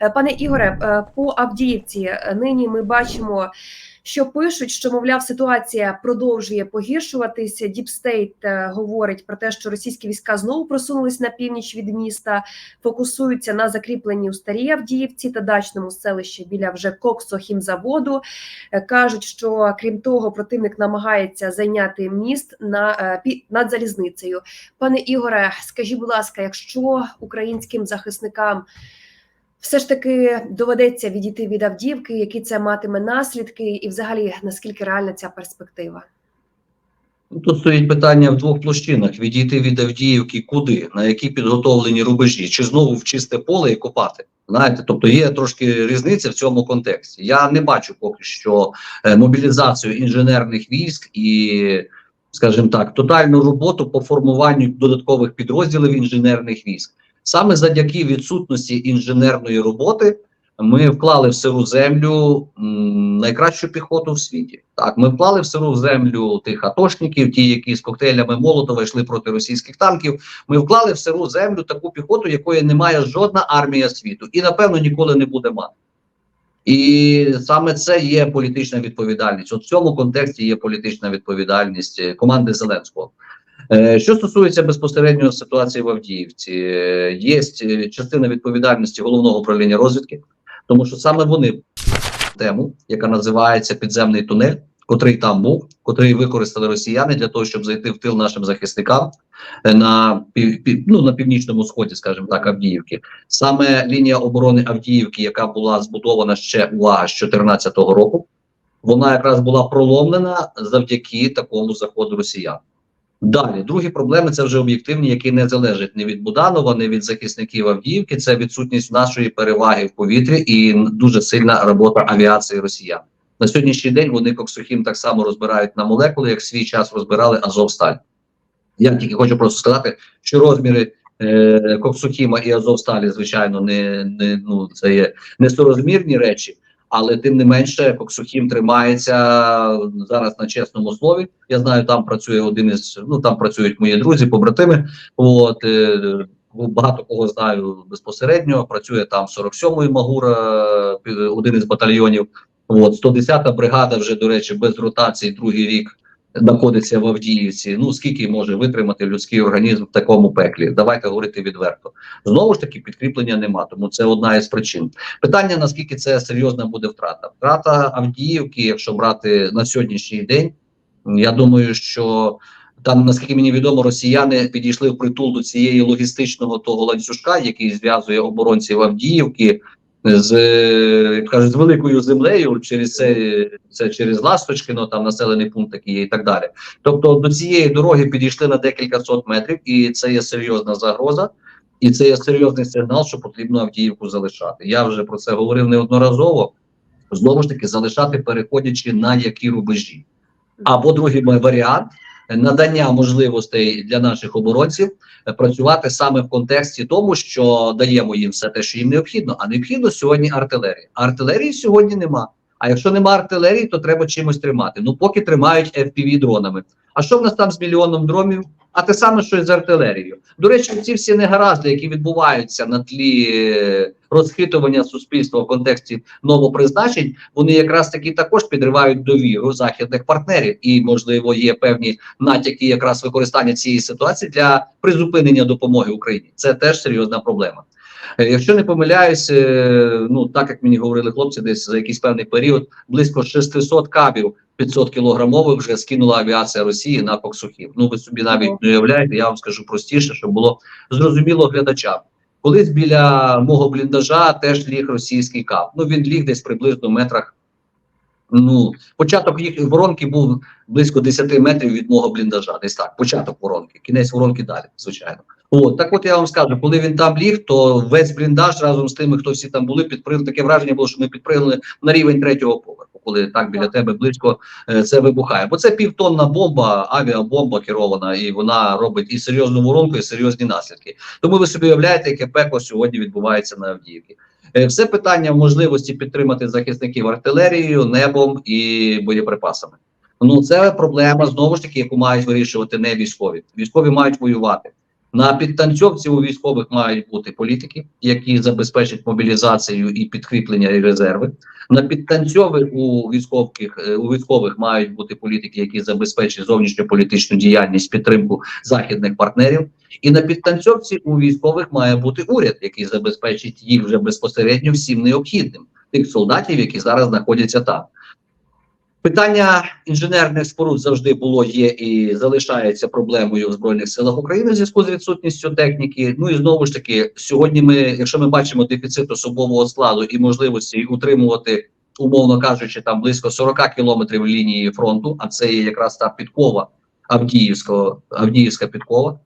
Е, Пане Ігоре, е, по Авдіївці е, нині ми бачимо, що пишуть, що мовляв ситуація продовжує погіршуватися. Діпстейт говорить про те, що російські війська знову просунулись на північ від міста, фокусуються на закріпленні у старій Авдіївці та дачному селищі біля вже коксохімзаводу. Кажуть, що крім того, противник намагається зайняти міст на над залізницею. Пане Ігоре, скажіть, будь ласка, якщо українським захисникам все ж таки доведеться відійти від Авдіївки, які це матиме наслідки, і взагалі наскільки реальна ця перспектива? Ну, Тут стоїть питання в двох площинах: відійти від Авдіївки куди, на які підготовлені рубежі, чи знову в чисте поле і копати. Знаєте, тобто є трошки різниця в цьому контексті. Я не бачу поки що е, мобілізацію інженерних військ і, скажімо так, тотальну роботу по формуванню додаткових підрозділів інженерних військ. Саме завдяки відсутності інженерної роботи ми вклали в сиру землю найкращу піхоту в світі. Так, ми вклали в сиру землю тих атошників, ті, які з коктейлями Молотова йшли проти російських танків. Ми вклали в сиру землю таку піхоту, якої не має жодна армія світу, і напевно ніколи не буде мати. І саме це є політична відповідальність. От в цьому контексті є політична відповідальність е, команди Зеленського. Е, Що стосується безпосередньо ситуації в Авдіївці, е, є е, частина відповідальності головного управління розвідки, тому що саме вони тему, яка називається підземний тунель, котрий там був, котрий використали росіяни для того, щоб зайти в тил нашим захисникам на ну, на північному сході, скажімо так, Авдіївки. Саме лінія оборони Авдіївки, яка була збудована ще увага з 2014 року, вона якраз була проломлена завдяки такому заходу росіян. Далі, другі проблеми це вже об'єктивні, які не залежать ні від Буданова, ні від захисників Авдіївки. Це відсутність нашої переваги в повітрі і дуже сильна робота авіації росіян. На сьогоднішній день вони Коксохім так само розбирають на молекули, як свій час розбирали Азовсталь. Я тільки хочу просто сказати, що розміри е, Коксохіма і Азовсталі, звичайно, не, не ну це є несорозмірні речі. Але тим не менше, Коксухім тримається зараз на чесному слові. Я знаю, там працює один із ну там працюють мої друзі, побратими. От е, багато кого знаю безпосередньо. Працює там 47-ї Магура, один із батальйонів. От 110-та бригада вже до речі, без ротації другий рік знаходиться в Авдіївці. Ну скільки може витримати людський організм в такому пеклі? Давайте говорити відверто. Знову ж таки, підкріплення нема, тому це одна із причин. Питання наскільки це серйозна буде втрата? Втрата Авдіївки, якщо брати на сьогоднішній день, я думаю, що там, наскільки мені відомо, росіяни підійшли в притул до цієї логістичного того ланцюжка, який зв'язує оборонців Авдіївки з як кажуть, з великою землею через це, це через Ласточкино, там населений пункт такий і так далі. Тобто до цієї дороги підійшли на декілька сот метрів, і це є серйозна загроза. І це є серйозний сигнал, що потрібно Авдіївку залишати. Я вже про це говорив неодноразово. Знову ж таки, залишати, переходячи на які рубежі. Або другий варіант надання можливостей для наших оборонців е, працювати саме в контексті тому, що даємо їм все те, що їм необхідно. А необхідно сьогодні артилерія. Артилерії сьогодні нема. А якщо нема артилерії, то треба чимось тримати. Ну поки тримають fpv дронами. А що в нас там з мільйоном дронів? А те саме, що і з артилерією. До речі, ці всі негаразди, які відбуваються на тлі е, розхитування суспільства в контексті новопризначень, вони якраз таки також підривають довіру західних партнерів, і можливо є певні натяки якраз використання цієї ситуації для призупинення допомоги Україні. Це теж серйозна проблема. Е, Якщо не помиляюсь, е, ну так як мені говорили хлопці, десь за якийсь певний період близько 600 кабів 500 кілограмових вже скинула авіація Росії на Коксухів. Ну ви собі навіть не уявляєте, я вам скажу простіше, щоб було зрозуміло глядачам. Колись біля мого бліндажа теж ліг російський кап. Ну він ліг десь приблизно в метрах. Ну, початок їх воронки був близько 10 метрів від мого бліндажа. Десь так, початок воронки, кінець воронки далі, звичайно. От так, от я вам скажу, коли він там ліг, то весь бліндаж разом з тими, хто всі там були, підпригнули. Таке враження було, що ми підпригнули на рівень третього поверху, коли так біля тебе близько е, це вибухає. Бо це півтонна бомба, авіабомба керована, і вона робить і серйозну воронку, і серйозні наслідки. Тому ви собі уявляєте, яке пекло сьогодні відбувається на Авдіївці. Е, Все питання в можливості підтримати захисників артилерією, небом і боєприпасами. Ну це проблема знову ж таки, яку мають вирішувати не військові. Військові мають воювати. На підтанцьовці у військових мають бути політики, які забезпечать мобілізацію і підкріплення і резерви. На підтанцьові у військових е, у військових мають бути політики, які забезпечать зовнішньополітичну діяльність, підтримку західних партнерів. І на підтанцьовці у військових має бути уряд, який забезпечить їх вже безпосередньо всім необхідним тих солдатів, які зараз знаходяться там. Питання інженерних споруд завжди було, є і залишається проблемою в збройних силах України в зв'язку з відсутністю техніки. Ну і знову ж таки, сьогодні ми, якщо ми бачимо дефіцит особового складу і можливості утримувати, умовно кажучи, там близько 40 кілометрів лінії фронту, а це є якраз та підкова Авдіївського, Авдіївська підкова.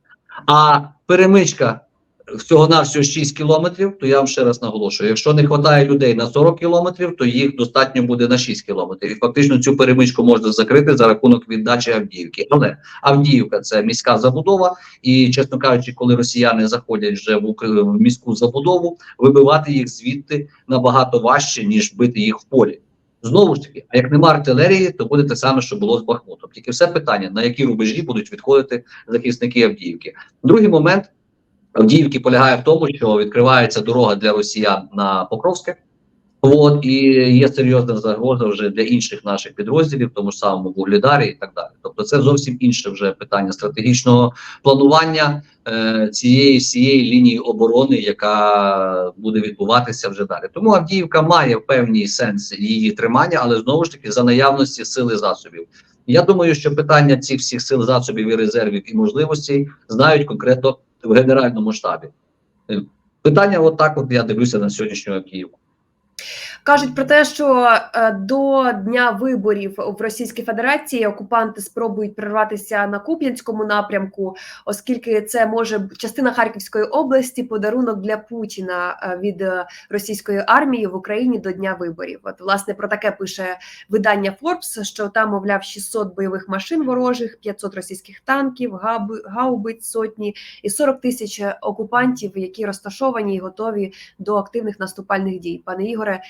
А перемичка всього навсього 6 кілометрів, то я вам ще раз наголошую: якщо не вистачає людей на 40 кілометрів, то їх достатньо буде на 6 кілометрів. І фактично цю перемичку можна закрити за рахунок віддачі Авдіївки. Але Авдіївка це міська забудова, і чесно кажучи, коли росіяни заходять вже в, в міську забудову, вибивати їх звідти набагато важче ніж бити їх в полі. Знову ж таки, а як нема артилерії, то буде те саме, що було з Бахмутом. Тільки все питання, на які рубежі будуть відходити захисники Авдіївки. Другий момент Авдіївки полягає в тому, що відкривається дорога для росіян на Покровське. От і є серйозна загроза вже для інших наших підрозділів, тому ж самому Вугледарі і так далі. Тобто, це зовсім інше вже питання стратегічного планування е, цієї всієї лінії оборони, яка буде відбуватися вже далі. Тому Авдіївка має певний сенс її тримання, але знову ж таки за наявності сили засобів. Я думаю, що питання цих всіх сил засобів і резервів і можливостей знають конкретно в генеральному штабі. Е, Питання, от так от я дивлюся на сьогоднішнього Авдіївку. Кажуть про те, що е, до дня виборів в Російській Федерації окупанти спробують прорватися на Куп'янському напрямку, оскільки це може частина Харківської області подарунок для Путіна е, від е, російської армії в Україні до дня виборів. От власне про таке пише видання Forbes, що там, мовляв, 600 бойових машин ворожих, 500 російських танків, гаубиць сотні і 40 тисяч окупантів, які розташовані і готові до активних наступальних дій. Пане Ігоре,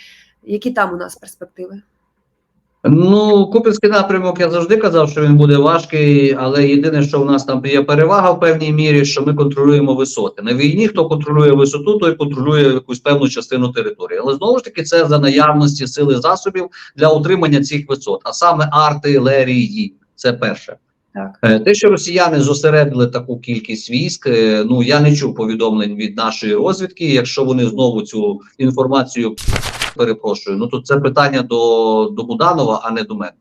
які там у нас перспективи? Ну, Купінський напрямок я завжди казав, що він буде важкий, але єдине, що в нас там є перевага в певній мірі, що ми контролюємо висоти. На війні хто контролює висоту, той контролює якусь певну частину території. Але знову ж таки, це за наявності сили засобів для утримання цих висот, а саме артилерії. Це перше. Так. Е, Те, що росіяни зосередили таку кількість військ, е, ну я не чув повідомлень від нашої розвідки. Якщо вони знову цю інформацію перепрошую, ну то це питання до, до Буданова, а не до мене.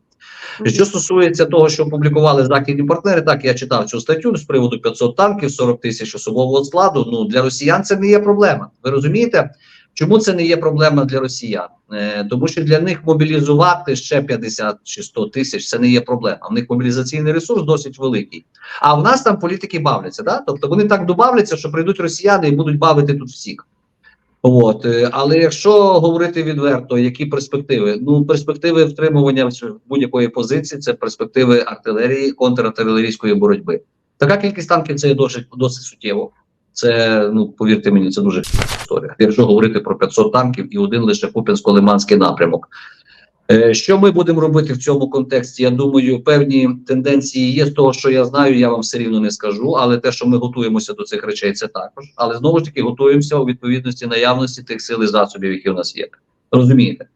Що стосується того, що публікували західні партнери, так я читав цю статтю з приводу 500 танків, 40 тисяч особового складу. Ну для росіян це не є проблема. Ви розумієте, чому це не є проблема для росіян? Е, тому що для них мобілізувати ще 50 чи 100 тисяч це не є проблема. В них мобілізаційний ресурс досить великий. А в нас там політики бавляться. Да? Тобто вони так добавляться, що прийдуть росіяни і будуть бавити тут всіх. От, е, але якщо говорити відверто, які перспективи? Ну, перспективи втримування будь-якої позиції це перспективи артилерії, контрартилерійської боротьби. Така кількість танків це досить досить суттєво. Це ну повірте мені, це дуже історія. Якщо говорити про 500 танків і один лише купінсько-лиманський напрямок. Е, Що ми будемо робити в цьому контексті? Я думаю, певні тенденції є з того, що я знаю, я вам все рівно не скажу. Але те, що ми готуємося до цих речей, це також. Але знову ж таки готуємося у відповідності наявності тих сил і засобів, які у нас є. Розумієте?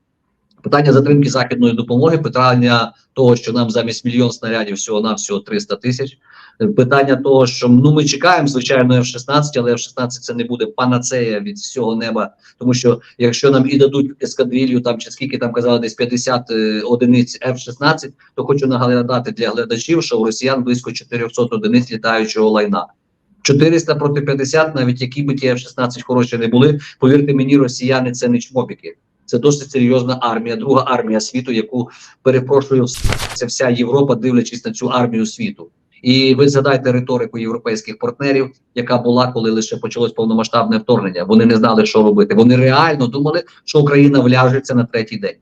Питання затримки західної допомоги, питання того, що нам замість мільйон снарядів всього на всього 300 тисяч. Питання того, що ну ми чекаємо, звичайно, F-16, але F-16 це не буде панацея від всього неба, тому що якщо нам і дадуть ескадрилью, там чи скільки там казали, десь 50 е, одиниць F-16, то хочу нагадати для глядачів, що у росіян близько 400 одиниць літаючого лайна. 400 проти 50, навіть які би ті F-16 хороші не були, повірте мені, росіяни це не чмобіки. Це досить серйозна армія, друга армія світу, яку перепрошую вся Європа, дивлячись на цю армію світу. І ви згадайте риторику європейських партнерів, яка була, коли лише почалось повномасштабне вторгнення. Вони не знали, що робити. Вони реально думали, що Україна вляжеться на третій день,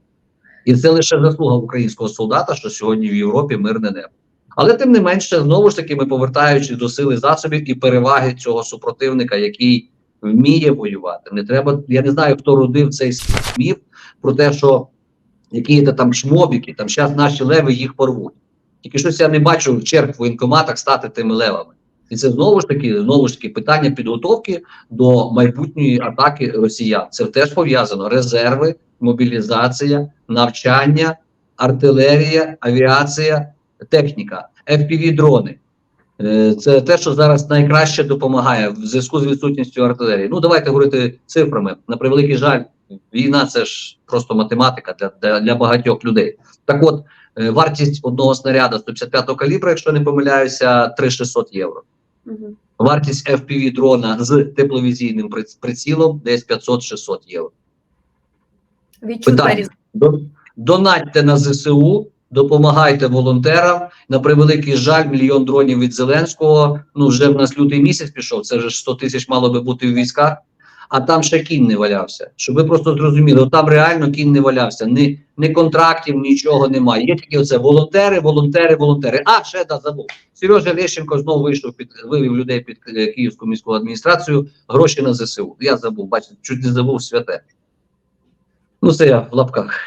і це лише заслуга українського солдата, що сьогодні в Європі мирне небо. Але тим не менше, знову ж таки, ми повертаючись до сили засобів і переваги цього супротивника, який вміє воювати. Не треба. Я не знаю, хто родив цей міф про те, що які там шмобіки, там зараз наші леви їх порвуть. Тільки щось я не бачу черг в воєнкоматах стати тими левами. І це знову ж таки знову ж таки питання підготовки до майбутньої атаки росіян. Це теж пов'язано резерви, мобілізація, навчання, артилерія, авіація, техніка, fpv дрони. Е, Це те, що зараз найкраще допомагає в зв'язку з відсутністю артилерії. Ну давайте говорити цифрами. На превеликий жаль, війна це ж просто математика для, для, багатьох людей. Так от, вартість одного снаряда 155 калібру, якщо не помиляюся, 3600 євро. Мгм. Вартість FPV дрона з тепловізійним прицілом десь 500-600 євро. Питання. Донатьте на ЗСУ, допомагайте волонтерам. На превеликий жаль, мільйон дронів від Зеленського. Ну вже в нас лютий місяць пішов. Це вже 100 тисяч мало би бути в військах. А там ще кінь не валявся. Щоб ви просто зрозуміли, там реально кінь не валявся. Ні, ні контрактів, нічого немає. Є тільки оце волонтери, волонтери, волонтери. А ще да забув. Сережа Лещенко знову вийшов під вивів людей під е, Київську міську адміністрацію. Гроші на ЗСУ. Я забув, бачите, чуть не забув святе. Ну, це я в лапках.